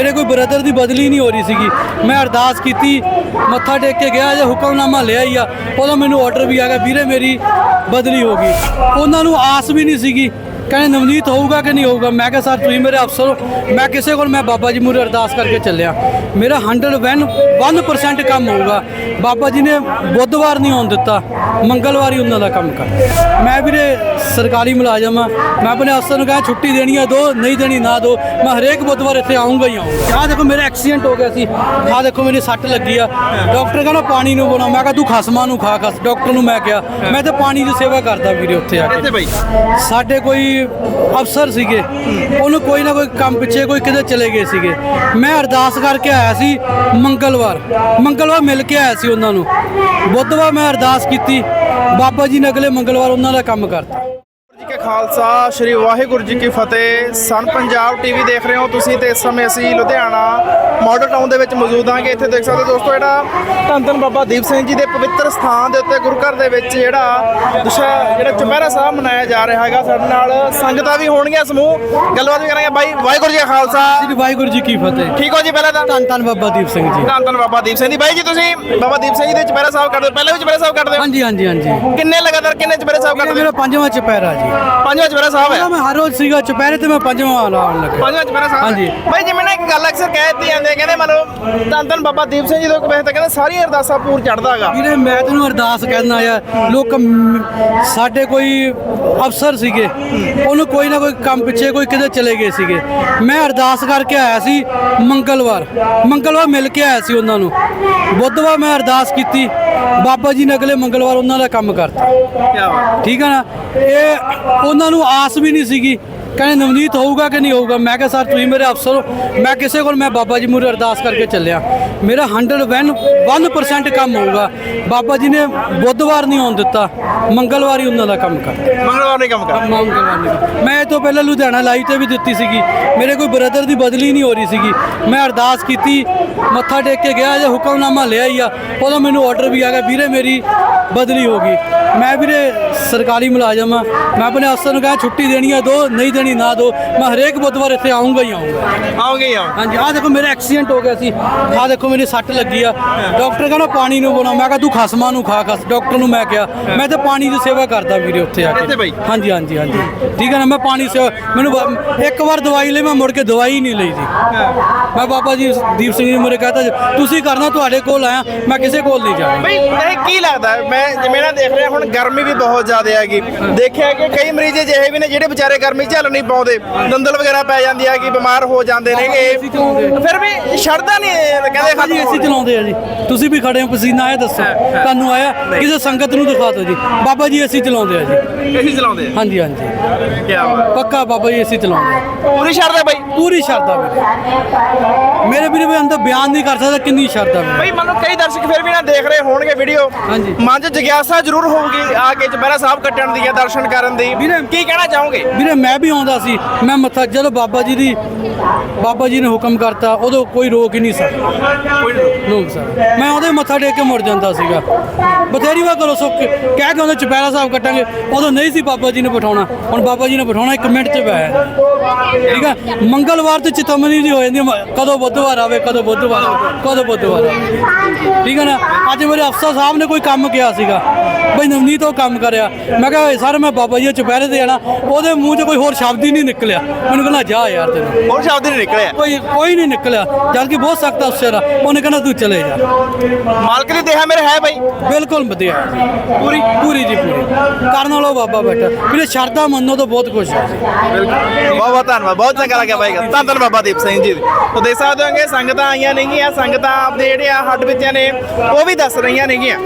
ਮੇਰੇ ਕੋਈ ਬ੍ਰਦਰ ਦੀ ਬਦਲੀ ਨਹੀਂ ਹੋ ਰਹੀ ਸੀਗੀ। ਮੈਂ ਅਰਦਾਸ ਕੀਤੀ, ਮੱਥਾ ਟੇਕ ਕੇ ਗਿਆ ਜੇ ਹੁਕਮਨਾਮਾ ਲਿਆ ਹੀ ਆ। ਉਦੋਂ ਮੈਨੂੰ ਆਰਡਰ ਵੀ ਆ ਗਿਆ, ਵੀਰੇ ਮੇਰੀ ਬਦਲੀ ਹੋ ਗਈ। ਉਹਨਾਂ ਨੂੰ ਆਸ ਵੀ ਨਹੀਂ ਸੀਗੀ, ਕਹਿੰਦੇ ਨਵਨੀਤ ਹੋਊਗਾ ਕਿ ਨਹੀਂ ਹੋਊਗਾ? ਮੈਂ ਕਿਹਾ, ਸਰ, ਤੁਸੀਂ ਮੇਰੇ ਅਫਸਰ ਹੋ। ਮੈਂ ਕਿਸੇ ਕੋਲ, ਮੈਂ ਬਾਬਾ ਜੀ ਮੂਰੇ ਅਰਦਾਸ ਕਰਕੇ ਚੱਲਿਆ। ਮੇਰਾ 101% ਕੰਮ ਹੋਊਗਾ। ਬਾਬਾ ਜੀ ਨੇ ਬੁੱਧਵਾਰ ਨਹੀਂ ਆਉਣ ਦਿੱਤਾ, ਮੰਗਲਵਾਰ ਹੀ ਉਹਨਾਂ ਦਾ ਕੰਮ ਕਰ। ਮੈਂ ਵੀਰੇ ਸਰਕਾਰੀ ਮੁਲਾਜ਼ਮ ਆ। ਮੈਂ ਆਪਣੇ ਅਫਸਰ ਨੂੰ ਕਹਾਂ ਛੁੱਟੀ ਦੇਣੀ ਆ ਦੋ ਨਹੀਂ ਦੇਣੀ ਨਾ ਦੋ। ਮੈਂ ਹਰੇਕ ਬੁੱਧਵਾਰ ਇੱਥੇ ਆਉਂਗਾ ਹੀ ਆਉਂਗਾ ਆਹ ਦੇਖੋ ਮੇਰੇ ਐਕਸੀਡੈਂਟ ਹੋ ਗਿਆ ਸੀ। ਆਹ ਦੇਖੋ ਮੇਰੀ ਸੱਟ ਲੱਗੀ ਆ। ਡਾਕਟਰ ਕਹਿੰਦਾ ਪਾਣੀ ਨੂੰ ਬੋਣਾ ਮੈਂ ਕਿਹਾ ਤੂੰ ਖਸਮਾਂ ਨੂੰ ਖਾ ਖਸ ਡਾਕਟਰ ਨੂੰ ਮੈਂ ਕਿਹਾ ਮੈਂ ਤਾਂ ਪਾਣੀ ਦੀ ਸੇਵਾ ਕਰਦਾ ਵੀਰੇ ਉੱਥੇ ਆ ਕੇ। ਬਈ? ਸਾਡੇ ਕੋਈ ਅਫਸਰ ਸੀਗੇ। ਉਹਨੂੰ ਕੋਈ ਨਾ ਕੋਈ ਕੰਮ ਪਿੱਛੇ ਕੋਈ ਕਿਤੇ ਚਲੇ ਗਏ ਸੀਗੇ। ਮੈਂ ਅਰਦਾਸ ਕਰਕੇ ਆਇਆ ਸੀ ਮੰਗਲਵਾਰ। ਮੰਗਲਵਾਰ ਮਿਲ ਕੇ ਆਇਆ ਸੀ ਉਹਨਾਂ ਨੂੰ। ਬੁੱਧਵਾਰ ਮੈਂ ਅਰਦਾਸ ਕੀਤੀ। ਬਾਬਾ ਜੀ ਨੇ ਅਗਲੇ ਮੰਗਲਵਾਰ ਉਹਨਾਂ ਦਾ ਕੰਮ ਕਰਤਾ। ਖਾਲਸਾ ਸ੍ਰੀ ਵਾਹਿਗੁਰੂ ਜੀ ਕੀ ਫਤਿਹ। ਸਨ ਪੰਜਾਬ ਟੀਵੀ ਦੇਖ ਰਹੇ ਹੋ ਤੁਸੀਂ ਤੇ ਇਸ ਸਮੇਂ ਅਸੀਂ ਲੁਧਿਆਣਾ ਮਾਡਲ ਟਾਊਨ ਦੇ ਵਿੱਚ ਮੌਜੂਦ ਹਾਂਗੇ ਇੱਥੇ ਦੇਖ ਸਕਦੇ ਹੋ ਦੋਸਤੋ ਜਿਹੜਾ ਧੰਨ ਧੰਨ ਬਾਬਾ ਦੀਪ ਸਿੰਘ ਜੀ ਦੇ ਪਵਿੱਤਰ ਸਥਾਨ ਦੇ ਉੱਤੇ ਗੁਰੂ ਘਰ ਦੇ ਵਿੱਚ ਜਿਹੜਾ ਦੁਸ਼ਾ ਜਿਹੜਾ ਚੁਪਹਿਰਾ ਸਾਹਿਬ ਮਨਾਇਆ ਜਾ ਰਿਹਾ ਹੈਗਾ। ਸਾਡੇ ਨਾਲ ਸੰਗਤਾਂ ਵੀ ਹੋਣਗੀਆਂ ਸਮੂਹ ਗੱਲਬਾਤ ਵੀ ਕਰਾਂਗੇ। ਬਾਈ ਵਾਹਿਗੁਰੂ ਜੀ ਕਾ ਖਾਲਸਾ। ਸ੍ਰੀ ਵਾਹਿਗੁਰੂ ਜੀ ਕੀ ਫਤਿਹ। ਠੀਕ ਹੋ ਜੀ ਪਹਿਲਾਂ ਤਾਂ? ਧੰਨ ਧੰਨ ਬਾਬਾ ਦੀਪ ਸਿੰਘ ਜੀ। ਧੰਨ ਧੰਨ ਬਾਬਾ ਦੀਪ ਸਿੰਘ ਜੀ। ਬਾਈ ਜੀ ਤੁਸੀਂ ਬਾਬਾ ਦੀਪ ਸਿੰਘ ਜੀ ਦੇ ਚੁਪਹਿਰਾ ਸਾਹਿਬ ਕਰਦੇ ਪਹਿਲਾਂ ਵੀ ਚੁਪਹਿਰਾ ਸਾਹਿਬ ਕਰਦੇ ਹਾਂਜੀ ਹਾਂਜੀ ਹਾਂਜੀ। ਕਿੰਨੇ ਲਗਾਤਾਰ ਕਿੰਨੇ ਚੁਪਹਿਰਾ ਸਾਹਿਬ ਕਰਦੇ ਮੇਰਾ ਪੰਜਵਾਂ ਚੁਪਹਿਰਾ ਜੀ। ਪੰਜਵਾਂ ਚੁਪਹਿਰਾ ਸਾਹਿਬ ਹੈ। ਮੈਂ ਹਰ ਰੋਜ਼ ਸੀਗਾ ਚੁਪਹਿਰੇ ਤੇ ਮੈਂ ਪੰਜਵਾਂ ਲਾਉਣ ਲੱਗਾ। ਪੰਜਵਾਂ ਚੁਪਹਿਰਾ ਸਾਹਿਬ ਹਾਂਜੀ। ਬਾਈ ਜਿਵੇਂ ਨਾ ਇੱਕ ਗੱਲ ਅਕਸਰ ਕਹਿ ਦਿੱਤੀ ਜਾਂਦੇ ਕਹਿੰਦੇ ਮਤਲਬ ਧੰਨ ਧੰਨ ਬਾਬਾ ਦੀਪ ਸਿੰਘ ਜੀ ਤੋਂ ਤਾਂ ਕਹਿੰਦੇ ਸਾਰੀਆਂ ਅਰਦਾਸਾਂ ਪੂਰ ਚੜਦਾ ਹੈਗਾ। ਵੀਰੇ ਮੈਂ ਤੈਨੂੰ ਅਰਦਾਸ ਕਰਨ ਆਇਆ ਲੋਕ ਮ- ਸਾਡੇ ਕੋਈ ਅਫਸਰ ਸੀਗੇ ਉਹਨੂੰ ਕੋਈ ਨਾ ਕੋਈ ਕੰਮ ਪਿੱਛੇ ਕੋਈ ਕਿਤੇ ਚਲੇ ਗਏ ਸੀਗੇ। ਮੈਂ ਅਰਦਾਸ ਕਰਕੇ ਆਇਆ ਸੀ ਮੰਗਲਵਾਰ। ਮੰਗਲਵਾਰ ਮਿਲ ਕੇ ਆਇਆ ਸੀ ਉਹਨਾਂ ਨੂੰ। ਬੁੱਧਵਾਰ ਮੈਂ ਅਰਦਾਸ ਕੀਤੀ ਬਾਬਾ ਜੀ ਨੇ ਅਗਲੇ ਮੰਗਲਵਾਰ ਉਹਨਾਂ ਦਾ ਕੰਮ ਕਰਤਾ। ਕੀ ਬਾਤ। ਠੀਕ ਹੈ ਨਾ? ਇਹ ਉਹਨਾਂ ਨੂੰ ਆਸ ਵੀ ਨਹੀਂ ਸੀਗੀ। ਕਹਿੰਦੇ ਨਵਨੀਤ ਹੋਊਗਾ ਕਿ ਨਹੀਂ ਹੋਊਗਾ? ਮੈਂ ਕਿਹਾ ਸਰ ਤੁਸੀਂ ਮੇਰੇ ਅਫਸਰ ਹੋ। ਮੈਂ ਕਿਸੇ ਕੋਲ ਮੈਂ ਬਾਬਾ ਜੀ ਮੂਰੇ ਅਰਦਾਸ ਕਰਕੇ ਚੱਲਿਆ। ਮੇਰਾ 101% ਕੰਮ ਹੋਊਗਾ। ਬਾਬਾ ਜੀ ਨੇ ਬੁੱਧਵਾਰ ਨਹੀਂ ਆਉਣ ਦਿੱਤਾ। ਮੰਗਲਵਾਰ ਹੀ ਉਹਨਾਂ ਦਾ ਕੰਮ ਕਰ ਮੰਗਲਵਾਰ ਨਹੀਂ ਕੰਮ ਕਰ ਮੰਗਲਵਾਰ ਨਹੀਂ ਮੈਂ ਇਹ ਤੋਂ ਪਹਿਲਾਂ ਲੁਧਿਆਣਾ ਲਾਈਵ ਤੇ ਵੀ ਦਿੱਤੀ ਸੀਗੀ। ਮੇਰੇ ਕੋਈ ਬ੍ਰਦਰ ਦੀ ਬਦਲੀ ਨਹੀਂ ਹੋ ਰਹੀ ਸੀਗੀ। ਮੈਂ ਅਰਦਾਸ ਕੀਤੀ ਮੱਥਾ ਟੇਕ ਕੇ ਗਿਆ ਜੇ ਹੁਕਮਨਾਮਾ ਲਿਆ ਹੀ ਆ। ਉਦੋਂ ਮੈਨੂੰ ਆਰਡਰ ਵੀ ਆ ਗਿਆ ਵੀਰੇ ਮੇਰੀ ਬਦਲੀ ਹੋ ਗਈ। ਮੈਂ ਵੀਰੇ ਸਰਕਾਰੀ ਮੁਲਾਜ਼ਮ ਆ। ਮੈਂ ਆਪਣੇ ਅਫਸਰ ਨੂੰ ਕਹਾਂ ਛੁੱਟੀ ਦੇਣੀ ਆ ਦੋ ਨਹੀਂ ਦੇਣੀ ਨਾ ਦੋ। ਮੈਂ ਹਰੇਕ ਬੁੱਧਵਾਰ ਇੱਥੇ ਆਉਂਗਾ ਹੀ ਆਉਂਗਾ ਆਓਗੇ ਆਓ ਹਾਂਜੀ ਆਹ ਦੇਖੋ ਮੇਰਾ ਐਕਸੀਡੈਂਟ ਹੋ ਗਿਆ ਸੀ। ਆਹ ਦੇਖੋ ਮੇਰੀ ਸੱਟ ਲੱਗੀ ਆ। ਡਾਕਟਰ ਕਹਿੰਦਾ ਪਾਣੀ ਨੂੰ ਬੋਣਾ ਮੈਂ ਕਿਹਾ ਤੂੰ ਖਸਮਾਂ ਨੂੰ ਖਾ ਖਸ ਡਾਕਟਰ ਨੂੰ ਮੈਂ ਕਿਹਾ ਮੈਂ ਤਾਂ ਪਾਣੀ ਦੀ ਸੇਵਾ ਕਰਦਾ ਵੀਰੇ ਉੱਥੇ ਆ ਇੱਥੇ ਕੇ? ਹਾਂਜੀ ਹਾਂਜੀ ਹਾਂਜੀ। ਠੀਕ ਹੈ ਨਾ ਮੈਂ ਪਾਣੀ ਸੇਵਾ ਮੈਨੂੰ ਬ- ਇੱਕ ਵਾਰ ਦਵਾਈ ਲਈ ਮੈਂ ਮੁੜ ਕੇ ਦਵਾਈ ਨਹੀਂ ਲਈ ਜੀ। ਮੈਂ ਬਾਬਾ ਜੀ ਦੀਪ ਸਿੰਘ ਜੀ ਮੇਰੇ ਕਹਤਾ ਤੁਸੀਂ ਕਰਨਾ ਤੁਹਾਡੇ ਕੋਲ ਆਇਆ ਮੈਂ ਕਿਸੇ ਕੋਲ ਨਹੀਂ ਜਾਣਾ। ਬਈ ਇਹ ਕੀ ਲੱਗਦਾ? ਹੈ? ਮੈਂ ਜਿਵੇਂ ਨਾ ਦੇਖ ਰਿਹਾ ਹੁਣ ਗਰਮੀ ਵੀ ਬਹੁਤ ਜ਼ਿਆਦਾ ਹੈਗੀ ਦੇਖਿਆ ਕਿ ਕਈ ਮਰੀਜ਼ ਅਜਿਹੇ ਵੀ ਨੇ ਜਿਹੜੇ ਵਿਚਾਰੇ ਗਰਮੀ ਝੱਲ ਨਹੀਂ ਪਾਉਂਦੇ ਦੰਦਲ ਵਗੈਰਾ ਪੈ ਜਾਂਦੀ ਹੈ ਕਿ ਬਿਮਾਰ ਹੋ ਜਾਂਦੇ ਨੇਗੇ। ਫਿਰ ਵੀ ਛੱਡਦਾ ਨਹੀਂ ਕਹਿੰਦੇ ਬਾਬਾ ਜੀ ਏਸੀ ਚਲਾਉਂਦੇ ਆ ਜੀ। ਤੁਸੀਂ ਵੀ ਖੜੇ ਹੋ ਪਸੀਨਾ ਆਇਆ ਦੱਸੋ। ਤੁਹਾਨੂੰ ਆਇਆ? ਕਿਸੇ ਸੰਗਤ ਨੂੰ ਦਿਖਾ ਦਿਓ ਜੀ। ਬਾਬਾ ਜੀ ਏਸੀ ਚਲਾਉਂਦੇ ਆ ਜੀ। ਇਹੀ ਚਲਾਉਂਦੇ ਹਾਂਜੀ ਹਾਂਜੀ। ਕੀ ਬਾਤ ਪੱਕਾ ਬਾਬਾ ਜੀ ਏਸੀ ਚਲਾਉਂਦੇ ਆ। ਪੂਰੀ ਛੱਡਦਾ ਬਈ। ਪੂਰੀ ਸ਼ਰਧਾ ਮੇਰੇ ਮੇਰੇ ਵੀਰੇ ਵੀ ਅੰਦਰ ਬਿਆਨ ਨਹੀਂ ਕਰ ਸਕਦਾ ਕਿੰਨੀ ਸ਼ਰਧਾ ਬਈ ਮੰਨ ਕਈ ਦਰਸ਼ਕ ਫਿਰ ਵੀ ਨਾ ਦੇਖ ਰਹੇ ਹੋਣਗੇ ਵੀਡੀਓ। ਮਨ 'ਚ ਜਿਗਿਆਸਾ ਜ਼ਰੂਰ ਹੋਊਗੀ ਆ ਕੇ ਚੁਪਹਿਰਾ ਸਾਹਿਬ ਕੱਟਣ ਦੀ ਜਾਂ ਦਰਸ਼ਨ ਕਰਨ ਦੀ। ਵੀਰੇ- ਕੀ ਕਹਿਣਾ ਚਾਹੋਗੇ? ਵੀਰੇ ਮੈਂ ਵੀ ਆਉਂਦਾ ਸੀ। ਮੈਂ ਮੱਥਾ ਜਦੋਂ ਬਾਬਾ ਜੀ ਦੀ ਬਾਬਾ ਜੀ ਨੇ ਹੁਕਮ ਕਰਤਾ ਉਦੋਂ ਕੋਈ ਰੋਕ ਹੀ ਨਹੀਂ ਸਕਦਾ ਲੋਕ ਸਰ ਮੈਂ ਉਹਦੇ ਮੱਥਾ ਟੇਕ ਕੇ ਮੁੜ ਜਾਂਦਾ ਸੀਗਾ। ਬਥੇਰੀ ਵਾਰ ਕਰੋ ਸੁੱਕ ਕਹਿ ਕੇ ਉਹਦੇ ਚੁਪਹਿਰਾ ਸਾਹਿਬ ਕੱਟਾਂਗੇ। ਉਦੋਂ ਨਹੀਂ ਸੀ ਬਾਬਾ ਜੀ ਨੇ ਬਿਠਾਉਣਾ। ਹੁਣ ਬਾਬਾ ਜੀ ਨੇ ਬਿਠਾਉਣਾ ਇੱਕ ਮਿੰਟ 'ਚ ਪਿਆ ਠੀਕ ਹੈ ਮੰਗਲਵਾਰ ਤੇ ਚਿਤਮਨੀ ਦੀ ਹੋ ਜਾਂਦੀ ਹੈ, ਕਦੋਂ ਬੁੱਧਵਾਰ ਆਵੇ ਕਦੋਂ ਬੁੱਧਵਾਰ ਕਦੋਂ ਬੁੱਧਵਾਰ ਠੀਕ ਹੈ ਨਾ? ਅੱਜ ਮੇਰੇ ਅਫਸਰ ਸਾਹਿਬ ਨੇ ਕੋਈ ਕੰਮ ਕਿਹਾ ਸੀਗਾ। ਬਈ ਨਵਨੀਤ ਉਹ ਕੰਮ ਕਰਿਆ। ਮੈਂ ਕਿਹਾ ਸਰ ਮੈਂ ਬਾਬਾ ਜੀ ਦੇ ਚੁਪਹਿਰੇ ਤੇ ਜਾਣਾ। ਉਹਦੇ ਮੂੰਹ 'ਚ ਕੋਈ ਹੋਰ ਸ਼ਬਦ ਹੀ ਨਹੀਂ ਨਿਕਲਿਆ। ਮੈਨੂੰ ਕਹਿੰਦਾ ਜਾ ਯਾਰ ਤੈਨੂੰ। ਹੋਰ ਸ਼ਬਦ ਨਹੀਂ ਨਿਕਲਿਆ। ਕੋਈ ਕੋਈ ਨਹੀਂ ਨਿਕਲਿਆ। ਜਦ ਕਿ ਬਹੁਤ ਸਖਤ ਅਫਸਰ ਆ ਉਹਨੇ ਕਹਿੰਦਾ ਤੂੰ ਚਲੇ ਜਾ। ਮਾਲਕ ਦੀ ਦੇਹਾ ਮੇਰੇ ਹੈ ਬਈ। ਬਿਲਕੁਲ ਵਧੀਆ। ਪੂਰੀ ਪੂਰੀ ਜੀ ਪੂਰੀ। ਕਰਨ ਵਾਲਾ ਬਾਬਾ ਬੈਠਾ। ਵੀਰੇ ਸ਼ਰਧਾ ਮੰਨੋ ਤਾਂ ਬਹੁਤ ਕੁਝ ਹੈ ਬਹੁਤ ਬਹੁਤ ਧੰਨਵਾਦ। ਬਹੁਤ ਚੰਗਾ ਲੱਗਿਆ ਬਾਈ ਧੰਨ ਧੰਨ ਬਾਬਾ ਦੀਪ ਸਿੰਘ ਜੀ। ਤੋਂ ਦੇਖ ਸਕਦੇ ਹੋਗੇ ਸੰਗਤਾਂ ਆਈਆਂ ਨੇਗੀਆਂ। ਸੰਗਤਾਂ ਆਪਦੇ ਜਿਹੜੇ ਆ ਹੱਡ ਵਿੱਚਾਂ ਨੇ ਉਹ ਵੀ ਦੱਸ ਰਹੀਆਂ ਨੇਗੀਆਂ।